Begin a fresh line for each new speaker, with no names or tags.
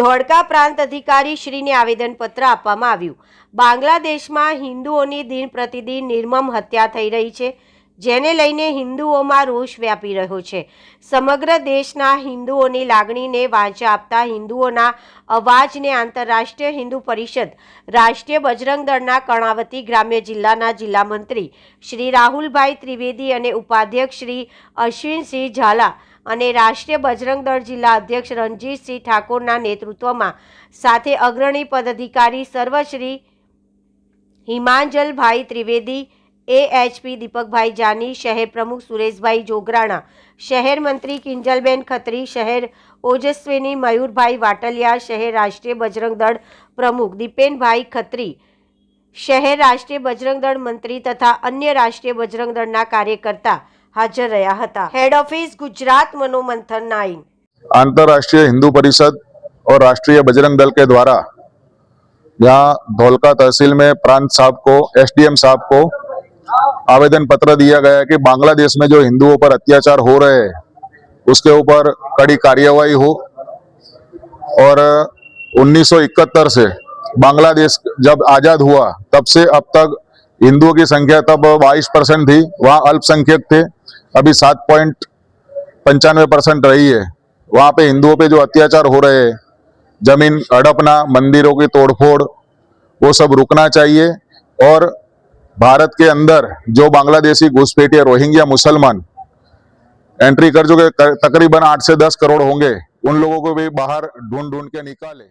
ધોળકા પ્રાંત અધિકારી શ્રીને આવેદનપત્ર આપવામાં આવ્યું. બાંગ્લાદેશમાં હિન્દુઓની દિન પ્રતિદિન નિર્મમ હત્યા થઈ રહી છે. જેને લઈને હિન્દુઓમાં રોષ વ્યાપી રહ્યો છે. સમગ્ર દેશના હિન્દુઓની લાગણીને વાંચા આપતા હિન્દુઓના અવાજને આંતરરાષ્ટ્રીય હિન્દુ પરિષદ, રાષ્ટ્રીય બજરંગ દળના કર્ણાવતી ગ્રામ્ય જિલ્લાના જિલ્લા મંત્રી શ્રી રાહુલભાઈ ત્રિવેદી અને ઉપાધ્યક્ષ શ્રી અશ્વિનસિંહ ઝાલા અને રાષ્ટ્રીય બજરંગ દળ જિલ્લા અધ્યક્ષ રણજીતસિંહ ઠાકોરના નેતૃત્વમાં સાથે અગ્રણી પદાધિકારી સર્વશ્રી હિમાંજલભાઈ ત્રિવેદી એએચપી દીપકભાઈ જાની શહેર પ્રમુખ સુરેશભાઈ જોગરાણા શહેર મંત્રી કિંજલબેન ખત્રી શહેર ઓજસ્વીની મયુરભાઈ વાટલિયા શહેર રાષ્ટ્રીય બજરંગ દળ પ્રમુખ દીપેનભાઈ ખત્રી શહેર રાષ્ટ્રીય બજરંગ દળ મંત્રી તથા અન્ય રાષ્ટ્રીય બજરંગ દળના કાર્યકર્તા હાજર રહ્યા હતા હેડ ઓફિસ ગુજરાત મનોમંથન નાઈન
अंतर्राष्ट्रीय हिंदू परिषद और राष्ट्रीय बजरंग दल के द्वारा यहाँ धौलका तहसील में प्रांत साहब को एसडीएम साहब को आवेदन पत्र दिया गया कि बांग्लादेश में जो हिंदुओं पर अत्याचार हो रहे हैं, उसके ऊपर कड़ी कार्यवाही हो। और 1971 से बांग्लादेश जब आज़ाद हुआ, तब से अब तक हिंदुओं की संख्या तब 22 परसेंट थी, वहाँ अल्पसंख्यक थे, अभी सात पॉइंट पंचानवे परसेंट रही है। वहाँ पे हिंदुओं पे जो अत्याचार हो रहे हैं, ज़मीन हड़पना, मंदिरों की तोड़फोड़, वो सब रुकना चाहिए। और भारत के अंदर जो बांग्लादेशी घुसपेटिया रोहिंग्या, मुसलमान एंट्री कर चुके तकरीबन आठ से दस करोड़ होंगे। उन लोगों को भी बाहर ढूंढ ढूंढ के निकाले।